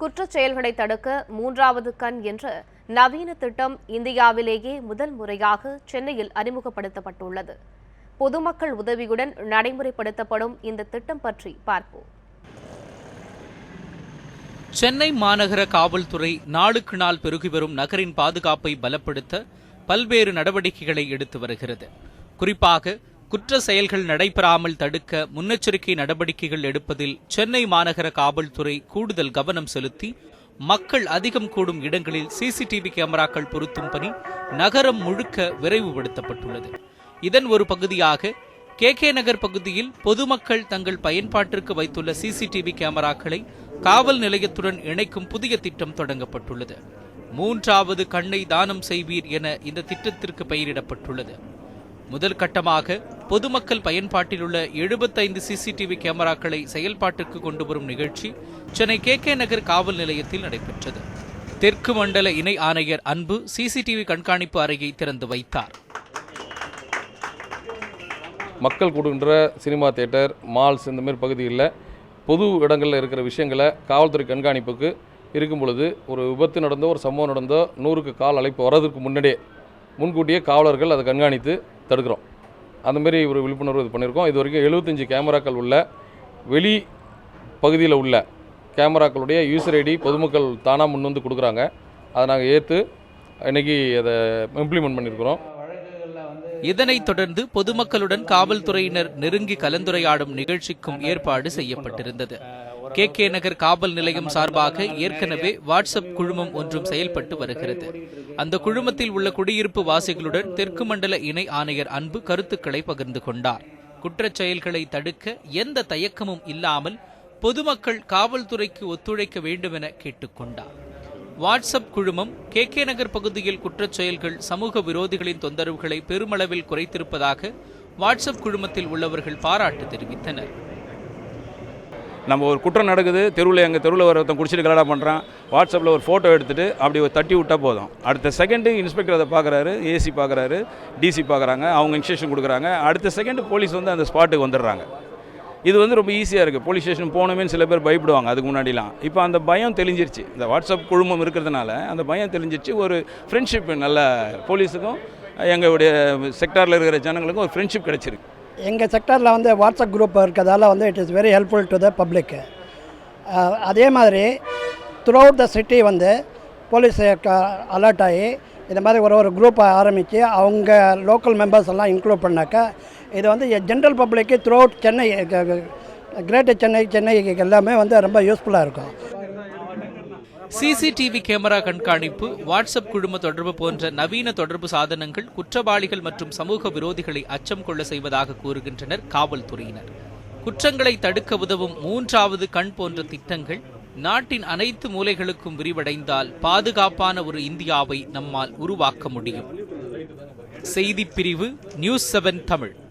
குற்றச் செயல்களை தடுக்க மூன்றாவது கண் என்ற நவீன திட்டம் இந்தியாவிலேயே முதல் முறையாக சென்னையில் அறிமுகப்படுத்தப்பட்டுள்ளது. பொதுமக்கள் உதவியுடன் நடைமுறைப்படுத்தப்படும் இந்த திட்டம் பற்றி பார்ப்போம். சென்னை மாநகர காவல்துறை நாளுக்கு நாள் பெருகி வரும் நகரின் பாதுகாப்பை பலப்படுத்த பல்வேறு நடவடிக்கைகளை எடுத்து வருகிறது. குறிப்பாக குற்ற செயல்கள் நடைபெறாமல் தடுக்க முன்னெச்சரிக்கை நடவடிக்கைகள் எடுப்பதில் சென்னை மாநகர காவல்துறை கூடுதல் கவனம் செலுத்தி மக்கள் அதிகம் கூடும் இடங்களில் சிசிடிவி கேமராக்கள் பொருத்தும் பணி நகரம் முழுக்க விரைவுபடுத்தப்பட்டுள்ளது. இதன் ஒரு பகுதியாக கே கே நகர் பகுதியில் பொதுமக்கள் தங்கள் பயன்பாட்டிற்கு வைத்துள்ள சிசிடிவி கேமராக்களை காவல் நிலையத்துடன் இணைக்கும் புதிய திட்டம் தொடங்கப்பட்டுள்ளது. மூன்றாவது கண்ணை தானம் செய்வீர் என இந்த திட்டத்திற்கு பெயரிடப்பட்டுள்ளது. முதல் கட்டமாக பொதுமக்கள் பயன்பாட்டில் உள்ள எழுபத்தைந்து சிசிடிவி கேமராக்களை செயல்பாட்டிற்கு கொண்டு வரும் நிகழ்ச்சி சென்னை கே கே நகர் காவல் நிலையத்தில் நடைபெற்றது. தெற்கு மண்டல இணை ஆணையர் அன்பு சிசிடிவி கண்காணிப்பு அறையை திறந்து வைத்தார். மக்கள் கூடுகின்ற சினிமா தேட்டர் மால்ஸ் இந்த மாதிரி பகுதிகளில் பொது இடங்களில் இருக்கிற விஷயங்களை காவல்துறை கண்காணிப்புக்கு இருக்கும் பொழுது ஒரு விபத்து நடந்தோ ஒரு சம்பவம் நடந்தோ நூறுக்கு கால் அழைப்பு வர்றதுக்கு முன்னாடியே முன்கூட்டியே காவலர்கள் அதை கண்காணித்து தடுக்கிறோம். அந்தமாரி ஒரு விழிப்புணர்வு இது பண்ணியிருக்கோம் இது வரைக்கும் எழுபத்தஞ்சு கேமராக்கள் உள்ள வெளி பகுதியில் உள்ள கேமராக்களுடைய யூசர் ஐடி பொதுமக்கள் தானாக முன் வந்து கொடுக்குறாங்க. அதை நாங்கள் ஏற்று இன்றைக்கி அதை இம்ப்ளிமெண்ட் பண்ணியிருக்கிறோம் இதனைத் தொடர்ந்து பொதுமக்களுடன் காவல்துறையினர் நெருங்கி கலந்துரையாடும் நிகழ்ச்சிக்கும் ஏற்பாடு செய்யப்பட்டிருந்தது. கே கே நகர் காவல் நிலையம் சார்பாக ஏற்கனவே வாட்ஸ்அப் குழுமம் ஒன்றும் செயல்பட்டு வருகிறது. அந்த குழுமத்தில் உள்ள குடியிருப்பு வாசிகளுடன் தெற்கு மண்டல இணை ஆணையர் அன்பு கருத்துக்களை பகிர்ந்து கொண்டார். குற்றச் செயல்களை தடுக்க எந்த தயக்கமும் இல்லாமல் பொதுமக்கள் காவல்துறைக்கு ஒத்துழைக்க வேண்டும் என கேட்டுக்கொண்டார். வாட்ஸ்அப் குழுமம் கே கே நகர் பகுதியில் குற்றச் செயல்கள் சமூக விரோதிகளின் தொந்தரவுகளை பெருமளவில் குறைத்திருப்பதாக வாட்ஸ்அப் குழுமத்தில் உள்ளவர்கள் பாராட்டு தெரிவித்தனர். நம்ம ஒரு குற்றம் நடக்குது தெருவில் எங்கள் தெருவில் ஒருத்தன் குடிச்சிட்டு கலடா பண்ணுறான் வாட்ஸ்அப்பில் ஒரு ஃபோட்டோ எடுத்துட்டு அப்படி ஒரு தட்டி விட்டால் போதும். அடுத்த செகண்டு இன்ஸ்பெக்டர் அதை பார்க்குறாரு ஏசி பார்க்குறாரு டிசி பார்க்குறாங்க அவங்க இன்ஸ்ட்ரக்ஷன் கொடுக்குறாங்க. அடுத்த செகண்டு போலீஸ் வந்து அந்த ஸ்பாட்டுக்கு வந்துடுறாங்க. இது வந்து ரொம்ப ஈஸியாக இருக்குது போலீஸ் ஸ்டேஷன் போனமே சில பேர் பயப்படுவாங்க அதுக்கு முன்னாடிலாம். இப்போ அந்த பயம் தெளிஞ்சிருச்சு. இந்த வாட்ஸ்அப் குழுமம் இருக்கிறதுனால அந்த பயம் தெளிஞ்சிருச்சு. ஒரு ஃப்ரெண்ட்ஷிப் நல்ல போலீஸுக்கும் எங்களுடைய செக்டாரில் இருக்கிற ஜனங்களுக்கும் ஒரு ஃப்ரெண்ட்ஷிப் கிடச்சிருக்கு. எங்கள் செக்டரில் வந்து வாட்ஸ்அப் குரூப் இருக்கிறதால வந்து it is very helpful to the பப்ளிக்கு அதே மாதிரி த்ரூ அவுட் த சிட்டி வந்து போலீஸ் அலர்ட் ஆகி இந்த மாதிரி ஒரு ஒரு குரூப்பை ஆரம்பித்து அவங்க லோக்கல் மெம்பர்ஸ் எல்லாம் இன்க்ளூட் பண்ணாக்கா இது வந்து ஜென்ரல் பப்ளிக்கு throughout Chennai greater Chennai Chennai எல்லாமே வந்து ரொம்ப யூஸ்ஃபுல்லாக இருக்கும். சிசிடிவி கேமரா கண்காணிப்பு வாட்ஸ்அப் குழும தொடர்பு போன்ற நவீன தொடர்பு சாதனங்கள் குற்றவாளிகள் மற்றும் சமூக விரோதிகளை அச்சம் கொள்ள செய்வதாக கூறுகின்றனர் காவல்துறையினர். குற்றங்களை தடுக்க உதவும் மூன்றாவது கண் போன்ற திட்டங்கள் நாட்டின் அனைத்து மூலைகளுக்கும் விரிவடைந்தால் பாதுகாப்பான ஒரு இந்தியாவை நம்மால் உருவாக்க முடியும். செய்திப் பிரிவு நியூஸ் செவன் தமிழ்.